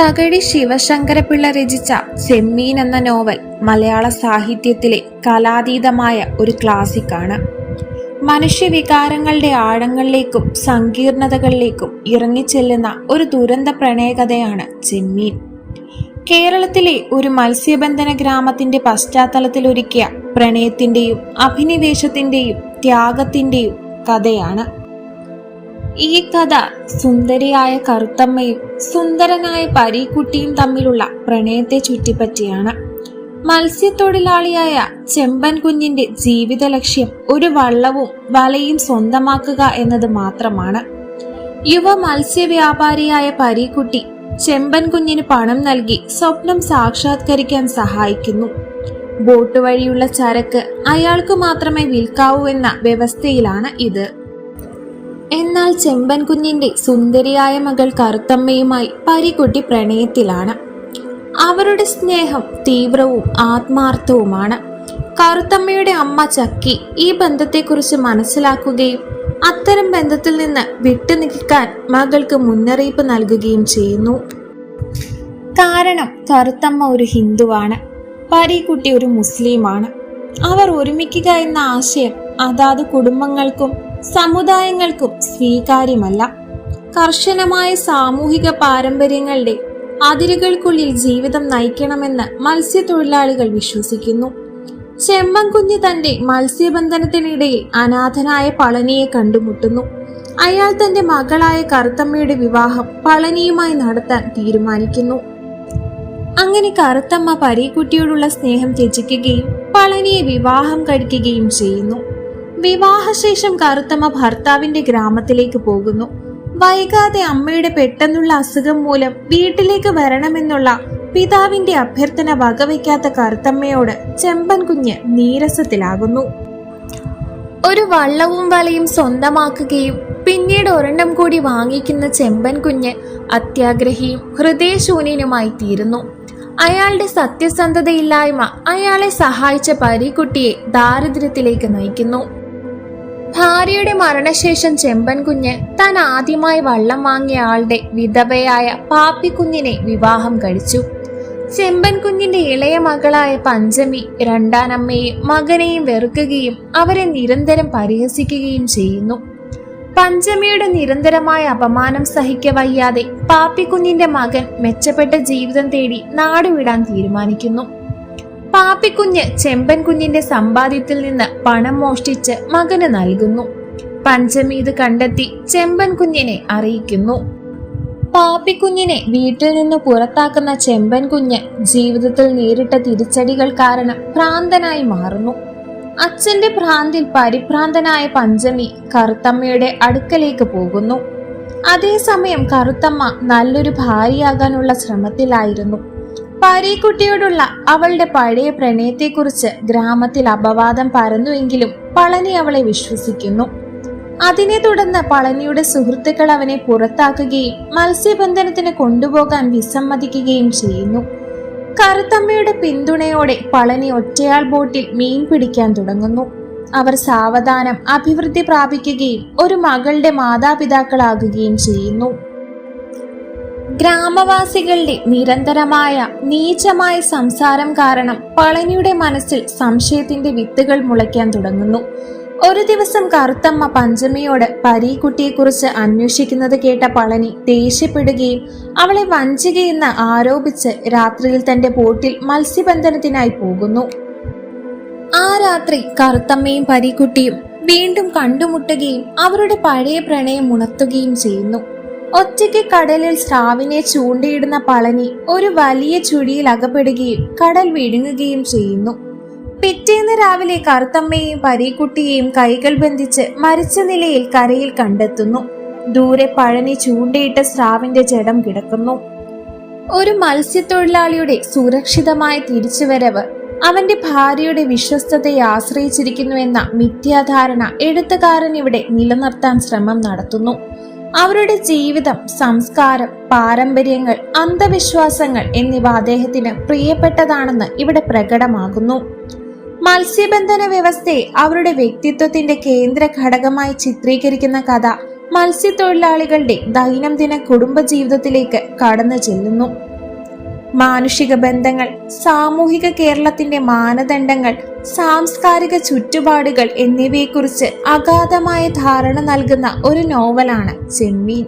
തകഴി ശിവശങ്കരപിള്ള രചിച്ച ചെമ്മീൻ എന്ന നോവൽ മലയാള സാഹിത്യത്തിലെ കലാതീതമായ ഒരു ക്ലാസിക്കാണ്. മനുഷ്യവികാരങ്ങളുടെ ആഴങ്ങളിലേക്കും സങ്കീർണതകളിലേക്കും ഇറങ്ങിച്ചെല്ലുന്ന ഒരു ദുരന്ത പ്രണയകഥയാണ് ചെമ്മീൻ. കേരളത്തിലെ ഒരു മത്സ്യബന്ധന ഗ്രാമത്തിന്റെ പശ്ചാത്തലത്തിൽ ഒരുക്കിയ പ്രണയത്തിന്റെയും അഭിനിവേശത്തിന്റെയും ത്യാഗത്തിന്റെയും കഥയാണ് ഈ കഥ സുന്ദരിയായ കറുത്തമ്മയും സുന്ദരനായ പരീക്കുട്ടിയും തമ്മിലുള്ള പ്രണയത്തെ ചുറ്റിപ്പറ്റിയാണ്. മത്സ്യത്തൊഴിലാളിയായ ചെമ്പൻ കുഞ്ഞിന്റെ ജീവിത ലക്ഷ്യം ഒരു വള്ളവും വലയും സ്വന്തമാക്കുക എന്നത് മാത്രമാണ്. യുവ മത്സ്യവ്യാപാരിയായ പരീക്കുട്ടി ചെമ്പൻ കുഞ്ഞിന് പണം നൽകി സ്വപ്നം സാക്ഷാത്കരിക്കാൻ സഹായിക്കുന്നു. ബോട്ട് വഴിയുള്ള ചരക്ക് അയാൾക്ക് മാത്രമേ വിൽക്കാവൂ എന്ന വ്യവസ്ഥയിലാണ് ഇത്. എന്നാൽ ചെമ്പൻ കുഞ്ഞിന്റെ സുന്ദരിയായ മകൾ കറുത്തമ്മയുമായി പരിക്കുട്ടി പ്രണയത്തിലാണ്. അവരുടെ സ്നേഹം തീവ്രവും ആത്മാർത്ഥവുമാണ്. കറുത്തമ്മയുടെ അമ്മ ചക്കി ഈ ബന്ധത്തെക്കുറിച്ച് മനസ്സിലാക്കുകയും അത്തരം ബന്ധത്തിൽ നിന്ന് വിട്ടുനിൽക്കാൻ മകൾക്ക് മുന്നറിയിപ്പ് നൽകുകയും ചെയ്യുന്നു. കാരണം കറുത്തമ്മ ഒരു ഹിന്ദുവാണ്. പരീക്കുട്ടി ഒരു മുസ്ലിമാണ്. അവർ ഒരുമിക്കുക എന്ന ആശയം അതാത് കുടുംബങ്ങൾക്കും സമുദായങ്ങൾക്കും സ്വീകാര്യമല്ല. കർശനമായ സാമൂഹിക പാരമ്പര്യങ്ങളുടെ അതിരുകൾക്കുള്ളിൽ ജീവിതം നയിക്കണമെന്ന് മത്സ്യത്തൊഴിലാളികൾ വിശ്വസിക്കുന്നു. ചെമ്മൻകുഞ്ഞ് തന്റെ മത്സ്യബന്ധനത്തിനിടയിൽ അനാഥനായ പളനിയെ കണ്ടുമുട്ടുന്നു. അയാൾ തന്റെ മകളായ കറുത്തമ്മയുടെ വിവാഹം പളനിയുമായി നടത്താൻ തീരുമാനിക്കുന്നു. അങ്ങനെ കറുത്തമ്മ പരീക്കുട്ടിയോടുള്ള സ്നേഹം ത്യജിക്കുകയും പളനിയെ വിവാഹം കഴിക്കുകയും ചെയ്യുന്നു. വിവാഹശേഷം കറുത്തമ്മ ഭർത്താവിന്റെ ഗ്രാമത്തിലേക്ക് പോകുന്നു. വൈകാതെ അമ്മയുടെ പെട്ടെന്നുള്ള അസുഖം മൂലം വീട്ടിലേക്ക് വരണമെന്നുള്ള പിതാവിന്റെ അഭ്യർത്ഥന വകവയ്ക്കാത്ത കറുത്തമ്മയോട് ചെമ്പൻ കുഞ്ഞ് നീരസത്തിലാകുന്നു. ഒരു വള്ളവും വലയും സ്വന്തമാക്കുകയും പിന്നീട് ഒരെണ്ണം കൂടി വാങ്ങിക്കുന്ന ചെമ്പൻ കുഞ്ഞ് അത്യാഗ്രഹിയും ഹൃദയശൂന്യനുമായി തീരുന്നു. അയാളുടെ സത്യസന്ധതയില്ലായ്മ അയാളെ സഹായിച്ച പരീക്കുട്ടിയെ ദാരിദ്ര്യത്തിലേക്ക് നയിക്കുന്നു. ഭാര്യയുടെ മരണശേഷം ചെമ്പൻ കുഞ്ഞ് താൻ ആദ്യമായി വള്ളം വാങ്ങിയ ആളുടെ വിധവയായ പാപ്പിക്കുഞ്ഞിനെ വിവാഹം കഴിച്ചു. ചെമ്പൻ കുഞ്ഞിന്റെ ഇളയ മകളായ പഞ്ചമി രണ്ടാനമ്മയെ മകനെയും വെറുക്കുകയും അവരെ നിരന്തരം പരിഹസിക്കുകയും ചെയ്യുന്നു. പഞ്ചമിയുടെ നിരന്തരമായ അപമാനം സഹിക്ക വയ്യാതെ പാപ്പിക്കുഞ്ഞിന്റെ മകൻ മെച്ചപ്പെട്ട ജീവിതം തേടി നാടുവിടാൻ തീരുമാനിക്കുന്നു. പാപ്പിക്കുഞ്ഞ് ചെമ്പൻ കുഞ്ഞിന്റെ സമ്പാദ്യത്തിൽ നിന്ന് പണം മോഷ്ടിച്ച് മകന് നൽകുന്നു. പഞ്ചമി ഇത് കണ്ടെത്തി ചെമ്പൻ കുഞ്ഞിനെ അറിയിക്കുന്നു. പാപ്പിക്കുഞ്ഞിനെ വീട്ടിൽ നിന്ന് പുറത്താക്കുന്ന ചെമ്പൻ കുഞ്ഞ് ജീവിതത്തിൽ നേരിട്ട തിരിച്ചടികൾ കാരണം ഭ്രാന്തനായി മാറുന്നു. അച്ഛന്റെ ഭ്രാന്തിൽ പരിഭ്രാന്തനായ പഞ്ചമി കറുത്തമ്മയുടെ അടുക്കലേക്ക് പോകുന്നു. അതേസമയം കറുത്തമ്മ നല്ലൊരു ഭാര്യയാകാനുള്ള ശ്രമത്തിലായിരുന്നു. പരീക്കുട്ടിയോടുള്ള അവളുടെ പഴയ പ്രണയത്തെക്കുറിച്ച് ഗ്രാമത്തിൽ അപവാദം പരന്നുവെങ്കിലും പളനി അവളെ വിശ്വസിക്കുന്നു. അതിനെ തുടർന്ന് പളനിയുടെ സുഹൃത്തുക്കൾ അവനെ പുറത്താക്കുകയും മത്സ്യബന്ധനത്തിന് കൊണ്ടുപോകാൻ വിസമ്മതിക്കുകയും ചെയ്യുന്നു. കറുത്തമ്മയുടെ പിന്തുണയോടെ പളനി ഒറ്റയാൾ ബോട്ടിൽ മീൻ പിടിക്കാൻ തുടങ്ങുന്നു. അവർ സാവധാനം അഭിവൃദ്ധി പ്രാപിക്കുകയും ഒരു മകളുടെ മാതാപിതാക്കളാകുകയും ചെയ്യുന്നു. ഗ്രാമവാസികളുടെ നിരന്തരമായ നീചമായ സംസാരം കാരണം പളനിയുടെ മനസ്സിൽ സംശയത്തിന്റെ വിത്തുകൾ മുളയ്ക്കാൻ തുടങ്ങുന്നു. ഒരു ദിവസം കറുത്തമ്മ പഞ്ചമിയോട് പരീക്കുട്ടിയെക്കുറിച്ച് അന്വേഷിക്കുന്നത് കേട്ട പളനി ദേഷ്യപ്പെടുകയും അവളെ വഞ്ചികയെന്ന് ആരോപിച്ച് രാത്രിയിൽ തന്റെ ബോട്ടിൽ മത്സ്യബന്ധനത്തിനായി പോകുന്നു. ആ രാത്രി കറുത്തമ്മയും പരീക്കുട്ടിയും വീണ്ടും കണ്ടുമുട്ടുകയും അവരുടെ പഴയ പ്രണയം ഉണർത്തുകയും ചെയ്യുന്നു. ഒറ്റയ്ക്ക് കടലിൽ സ്രാവിനെ ചൂണ്ടയിടുന്ന പളനി ഒരു വലിയ ചുഴിയിൽ അകപ്പെടുകയും കടൽ വിഴുങ്ങുകയും ചെയ്യുന്നു. പിറ്റേന്ന് രാവിലെ കറുത്തമ്മയെയും പരീക്കുട്ടിയെയും കൈകൾ ബന്ധിച്ച് മരിച്ച നിലയിൽ കരയിൽ കണ്ടെത്തുന്നു. ദൂരെ പഴനി ചൂണ്ടയിട്ട സ്രാവിന്റെ ജഡം കിടക്കുന്നു. ഒരു മത്സ്യത്തൊഴിലാളിയുടെ സുരക്ഷിതമായ തിരിച്ചുവരവ് അവന്റെ ഭാര്യയുടെ വിശ്വസ്തതയെ ആശ്രയിച്ചിരിക്കുന്നുവെന്ന മിഥ്യാധാരണ എഴുത്തുകാരൻ ഇവിടെ നിലനിർത്താൻ ശ്രമം നടത്തുന്നു. അവരുടെ ജീവിതം സംസ്കാരം പാരമ്പര്യങ്ങൾ അന്ധവിശ്വാസങ്ങൾ എന്നിവ അദ്ദേഹത്തിന് പ്രിയപ്പെട്ടതാണെന്ന് ഇവിടെ പ്രകടമാകുന്നു. മത്സ്യബന്ധന വ്യവസ്ഥയെ അവരുടെ വ്യക്തിത്വത്തിന്റെ കേന്ദ്ര ഘടകമായി ചിത്രീകരിക്കുന്ന കഥ മത്സ്യത്തൊഴിലാളികളുടെ ദൈനംദിന കുടുംബ ജീവിതത്തിലേക്ക് കടന്നു ചെല്ലുന്നു. മാനുഷിക ബന്ധങ്ങൾ സാമൂഹിക കേരളത്തിന്റെ മാനദണ്ഡങ്ങൾ സാംസ്കാരിക ചുറ്റുപാടുകൾ എന്നിവയെക്കുറിച്ച് അഗാധമായ ധാരണ നൽകുന്ന ഒരു നോവലാണ് ചെമ്മീൻ